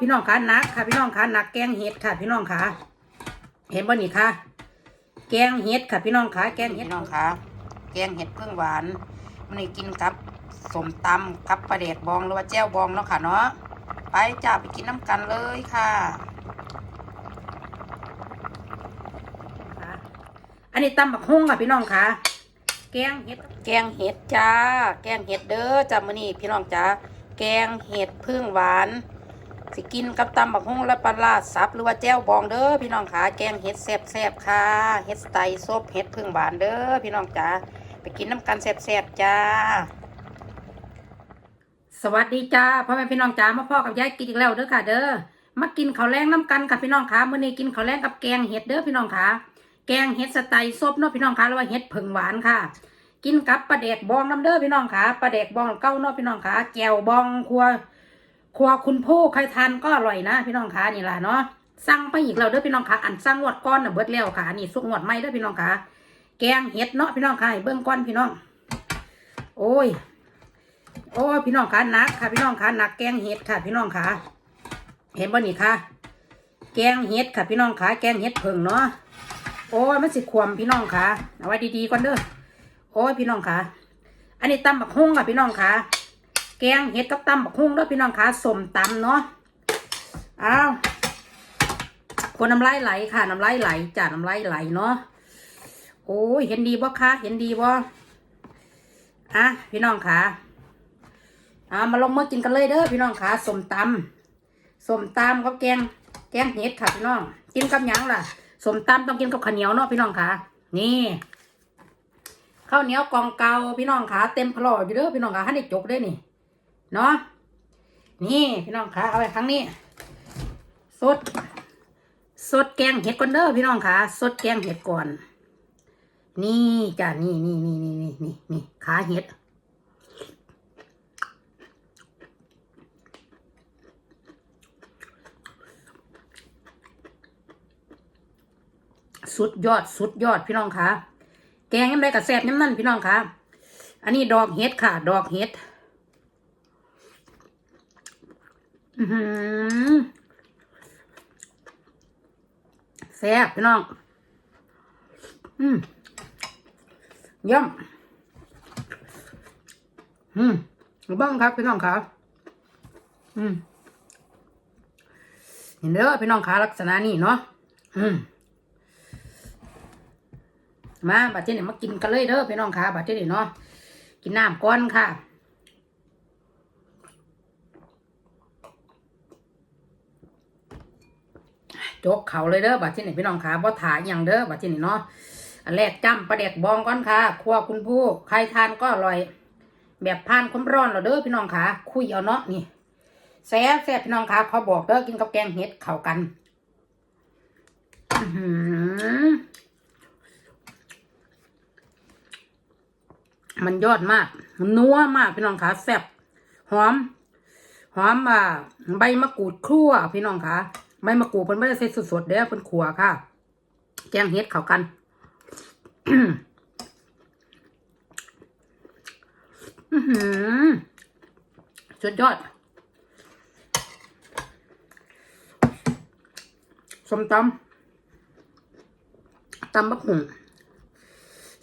พี่น้องคะหนักค่ะ พี่น้องคะหนักแกงเห็ดค่ะ พี่น้องคะเห็นบ่นี่ค่ะ แกงเห็ดค่ะ พี่น้องคะแกงเห็ดพี่น้องคะแกงเห็ดเพิ่งหวานมันนี่กินกับสมตำกับปลาเด็กบองหรือว่าแจ้วบองเนาะค่ะเนาะไปจ้าไปกินน้ำกันเลยค่ะอันนี้ตำบักฮุ่งค่ะพี่น้องค่ะแกงเห็ดแกงเห็ดจ้า แกงเห็ดเด้อจ้ามื้อนี้พี่น้องจ้าแกงเห็ดพึ่งหวาน สิกินกับตำบักฮุ่งและปลาร้าสับหรือว่าแจ้วบองเด้อพี่น้องขาแกงเห็ดแซ่บค่ะเห็ดสไตซบเห็ดพึ่งหวานเด้อพี่น้องจ้าไปกินน้ำกันแซ่บๆจ้า สวัสดีจ้าพ่อแม่พี่น้องจ้ามาพ่อกับยายกินอีกแล้วเด้อค่ะ เด้อมากินข้าวแรงน้ำกันค่ะพี่น้องขาเมื้อนี้กินข้าวแรงกับแกงเห็ดเด้อพี่น้องขาแกงเห็ดสไตล์ซบเนาะพี่น้องขาหรือว่าเห็ดพึ่งหวานค่ะกินกับปลาแดกบองน้ำเด้อพี่น้องขาปลาแดกบองเก้าเนาะพี่น้องขาแจวบองครัว ครัวคุณผู้ใครทานก็อร่อยนะพี่น้องขานี่ล่ะเนาะสั่งไปอีกแล้วเด้อพี่น้องขาอันสั่งงวดก้อนนะเบิดแล้วค่ะนี่สุกงวดไม่เด้อพี่น้องขาแกงเห็ดเนาะพี่น้องขาให้เบิ้งก้อนพี่น้อง โอ้ย โอ้ยพี่น้องขาหนักค่ะ พี่น้องขาหนักแกงเห็ดค่ะ พี่น้องขาเห็นบ่นี่ค่ะ แกงเห็ดค่ะ พี่น้องขาแกงเห็ดเพิ่งเนาะโอ้ยมันสิควมพี่น้องขาเอาไว้ดีๆก่อนเด้อโอ้ยพี่น้องขาอันนี้ตำบักฮุ่งค่ะพี่น้องขา แกงเห็ดกับตำบักฮุ่งเด้อพี่น้องขาสมตำเนาะอ้าวคนน้ำลายไหลค่ะน้ำลายไหลจ้าน้ำลายไหลเนาะโอ้ยเห็นดีบ่คะเห็นดีบ่อะพี่น้องขาอ่ามาลงมือกินกันเลยเด้อพี่น้องขาสมตำสมตำกับแกง แกงเห็ดค่ะพี่น้อง กินกับหยังล่ะสมตำต้องกินกับข้าวเหนียวเนาะพี่น้องขานี่ข้าวเหนียวกองเกาพี่น้องขาเต็มพลออยู่เด้อพี่น้องขาให้ได้จกได้นี่ เนาะนี่พี่น้องขาเอาไปครั้งนี้สดสดแกงเห็ดก่อนเด้อพี่น้องขาสดแกงเห็ดก่อน นี่จ้ะนี่นี่นี่นี่นี่นี่นี่ขาเห็ดสุดยอดสุดยอดพี่น้องคะแกงยังไงกับแซ่บยังนั่นพี่น้องคะอันนี้ดอกเห็ดค่ะ ดอกเห็ดอือหือ แซ่บพี่น้อง อืมย่ำอืมบ้างครับพี่น้องครับอืมเห็นเด้อพี่น้องคะลักษณะนี้เนาะอืมมาบัดเจนี่มากินกันเลยเด้อพี่น้องค่ะบัดเจนี่เนาะกินน้ำก้อนค่ะ จกเขาเลยเด้อบัดเจนี่พี่น้องค่ะบ่ถ่ายอย่างเด้อบัดเจนี่เนาะอันแรกจ้ำปลาเด็กบองก้อนค่ะครัวคุณผู้ใครทานก็อร่อย แบบผ่านความร้อนเรอเด้อพี่น้องค่ะคุยเอาเนาะนี่แซ่บแซ่บพี่น้องค่ะเขาบอกเด้อกินกับแกงเห็ดเข้ากันมันยอดมากมันนัวมากพี่น้องคะแซ่บหอม หอมอ่าใบมะกรูดครั่วพี่น้องคะ ใบมะกรูดเพิ่นไม่ได้ใส่สดๆเด้อเพิ่นขัวค่ะ แกงเฮ็ดเข้ากันอือหือสุดยอดสมตำตำบักหุ่ง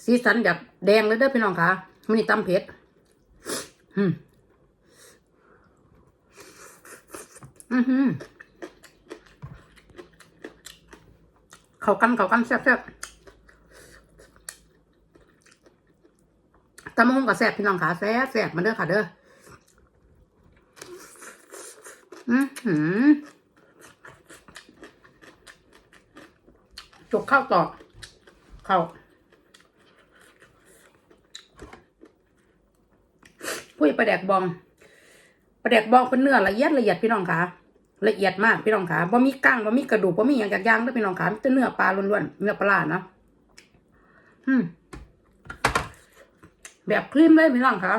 สีสันแบบแดงเลยเด้อพี่น้องคะมันนี่ตำเผ็ดอืมอือหือ เขากันเขากันแซ่บๆตำมะฮุงกับแซ่บพี่น้องขาแซ่บแซ่บมาเด้อค่ะเด้ออือหือจกข้าวต่อข้าวพุ้ยปลาแดกบองปลาแดกบองเป็นเนื้อละเอียดละเอียดพี่น้องคะ ละเอียดมากพี่น้องคะบ่มีกั้งบ่มีกระดูกบ่มีอย่างจากยางเด้อพี่น้องคะมีแต่เนื้อปลาล้วนๆเนื้อปลาเนาะอืมแบบครีมเลยพี่น้องคะ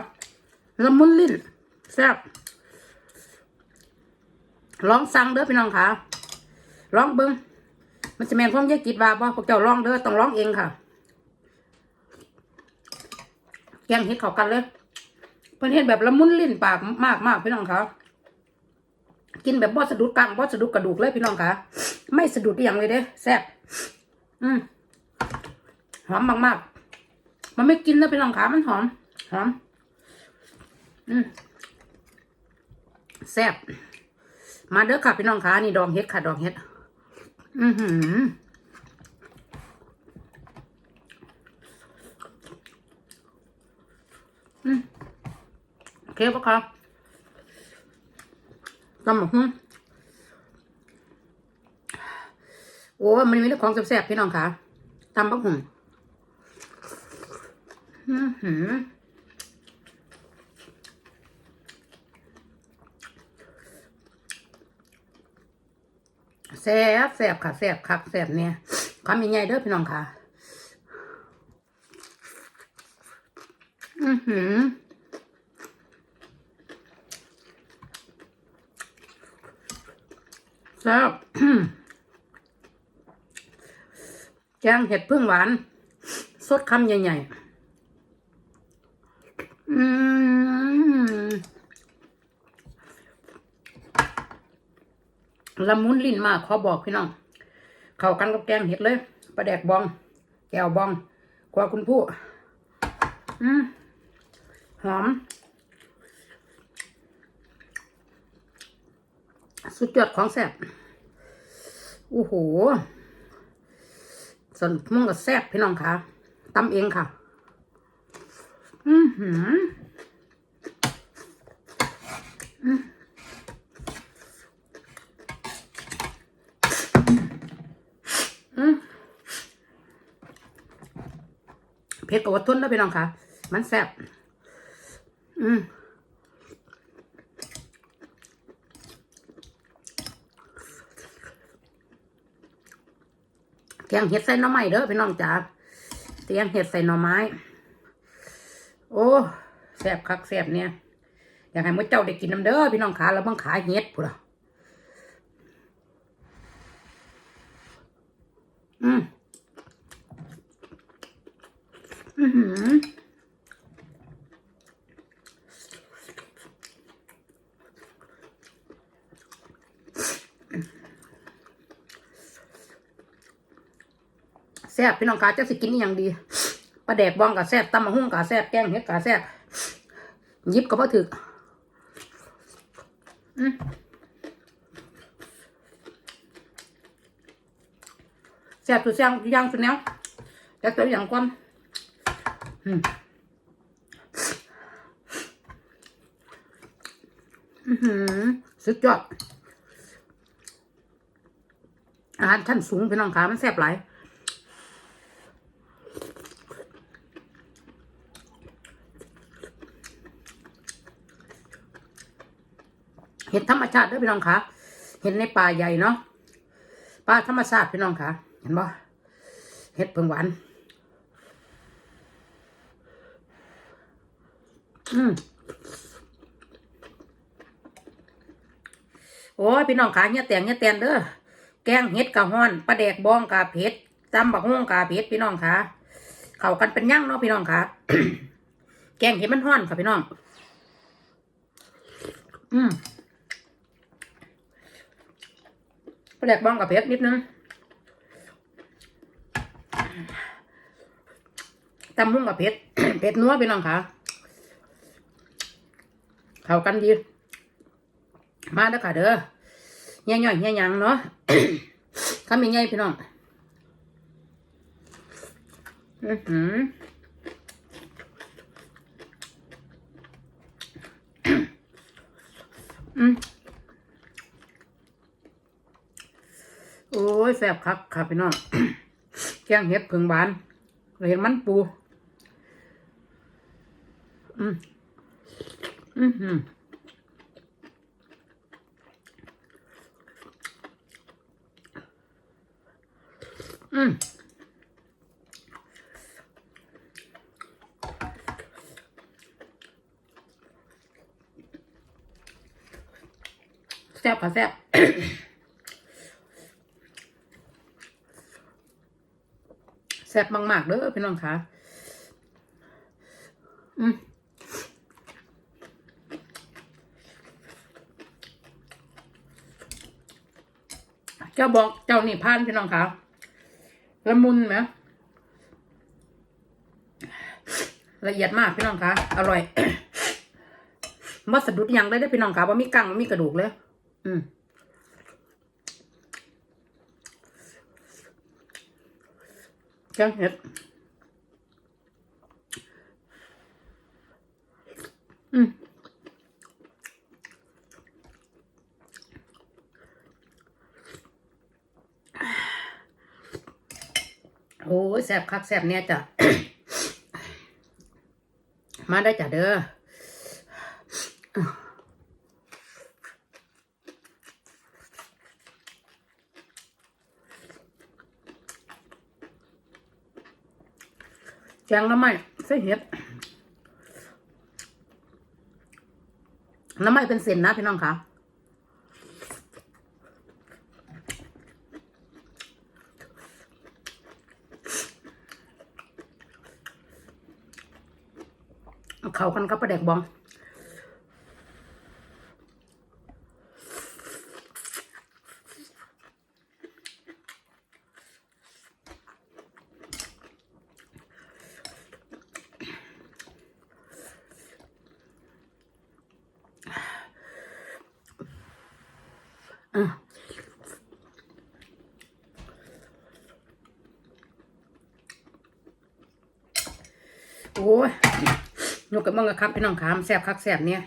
ละมุนลิ้นแซ่บลองสั่งเด้อพี่น้องคะลองเบิ้งมันจะแมนความยายกิดว่าบ่พวกเจ้าลองเด้อต้องลองเองค่ะ แกงเห็ดเข้ากันเลยเพิ่นเห็นแบบละมุนลิ้นปากมากมากพี่น้องครับ กินแบบบอสะดุดกลางบอสะดุดกระดูกเลยพี่น้องค่ะไม่สะดุดอย่างเลยเด้แซ่บอืมหอมมากๆ มันไม่กินแล้วพี่น้องค่ะมันหอมหอม อืมแซ่บมาเด้อค่ะพี่น้องค่ะนี่ดองเฮ็ดค่ะดองเฮ็ด อือหืออืมโอเคปะคะ ตำหมกหุ้งโอ้มันมีแต่องของแซ่บๆพี่น้องค่ะตำบักหุ่งอือหือแซ่บแซ่บค่ะแซ่บคักแซ่บเนี่ยคำใหญ่ๆเด้อพี่น้องค่ะ อือหือ แซ่บแกงเห็ดพึ่งหวาน สดคำใหญ่ๆ อืมละมุนลิ้นมากขอบอกพี่น้อง เข้ากันกับแกงเห็ดเลยปลาแดกบอง แก้วบอง กว่าคุณผู้ อืมหอม สุดยอดของแซ่บโอ้โหส่วนมึงก็แซ่บพี่น้องค่ะตำเองค่ะ อือหืออืมอืมเผ็ดกับวัตถุนนะพี่น้องค่ะ มันแซ่บอืมียงเห็ดใส่หน่อไม้เด้อพี่น้องจ๋าเตียงเห็ดใส่หน่อไม้ โอ้แซ่บคักแซ่บเนี่ยอยากให้มื้อเจ้าได้กินน้ำเด้อพี่น้องขาแล้วบังขายเห็ดพุ่นอืมอืม ซ่บพี่น้องขาจะสิกินอย่างดีปลาแดกบองกับแซ่บตำมะฮุ่งกับแซ่บแกงเห็ดกับแซ่บยิบก็บ่ถึกอืมแซ่บสุดย่างย่างสุดแนวแต่ตัวอย่างความอืมอื้อหือสุดยอดอาหารชั้นสูงพี่น้องขามันแซ่บหลาย เห็ด ธรรมชาติเด้วยพี่น้องคะเห็นในป่าใหญ่เนาะป่าธรรมชาติพี่น้องคะเห็นบ่เห็ดเพิงหวานอืมโอ้ยพี่น้องขาเนี่ยแตงเนี่ยแตนเด้อแกงเห็ดกะฮ้อนปลาแดกบองกะเผ็ดตำบักฮุ่งกะเผ็ดพี่น้องขาเข้ากันเป็นยั่งเนาะพี่น้องขาแกงเห็ดมันฮ้อนค่ะพี่น้อง อืม ปลาแดกบ้องกับเผ็ดนิดนึงตำมุ้งกับเผ็ดเผ็ดนัวพี่น้องค่ะเข้ากันดี มาเด้อค่ะเด้อเงี้ยย่อยเงี้ยหยังเนาะคำยังไงพี่น้องอือหืออืม โอ้ ยแซ่บครับครับพี่น้องแกงเห็ดผึ่งหวานเราเห็นมันปูอืมอืมอืมอืมแซ่บค่ะแซ่บ ซ่บมากๆเด้อพี่น้องคะอืมเจ้าบอกเจ้านี่พานพี่น้องคะละมุนไหมละเอียดมากพี่น้องคะอร่อยมัสะดุดยังเลยได้พี่น้องคะว่ามีกังมีกระดูกเลย อืม แกงเห็ด อืมโอ้แสบคักแสบเนี่ยจ้ะ มาได้จ้ะเด้อ งน้ำไม้ใส่เห็ดน้ำไม้เป็นเส้นนะพี่น้องคะเขากันกับประแดกบอง อะโอ้ยนกกับมึงอะครับพี่น้องขามแสบคักแสบเนี่ย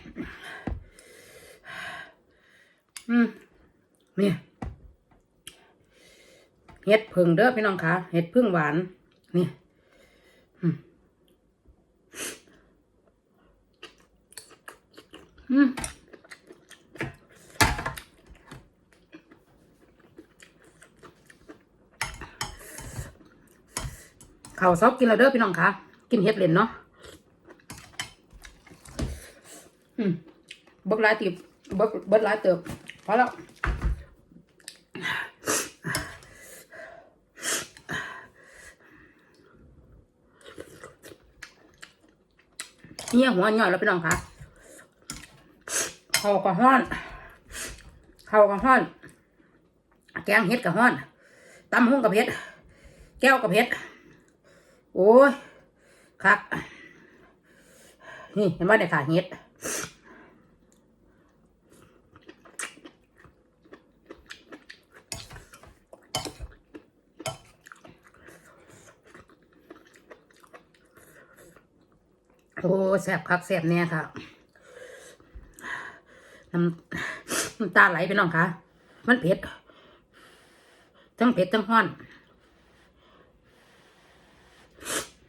อืมนี่เห็ดพึ่งเด้อพี่น้องขาเห็ดพึ่งหวาน นี่อืม ข้าวซอกกินแล้วเด้อพี่น้องคะกินเห็ดเล่นเนาะอืมเบิกหลายตีบเบิกเบิกลายเติบพอแล้วเนี่ยหัวย่อยแล้วพี่น้องคะข้าวกับห้อนข้าวกับห้อนแกงเห็ดกับห้อนตำหุ้งกับเห็ด แก้วกับเห็ด โอ้ยคักนี่เห็นว่าเนี่ยค่ะเห็ดโอ้แสบคักแสบเนี่ยค่ะน้ำน้ำตาไหลไปน้องค่ะ มันเผ็ด ทั้งเผ็ดทั้งห้อน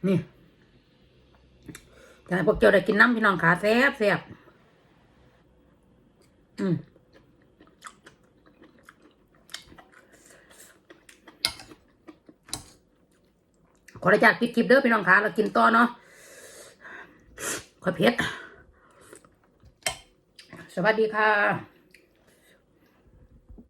นี่แต่พวกเจ้าได้กินน้ำพี่น้องขาแซ่บแซ่บอืมขออนุญาตปิดคลิปเด้อพี่น้องขาเรากินต่อเนาะขอเผ็ด สวัสดีค่ะ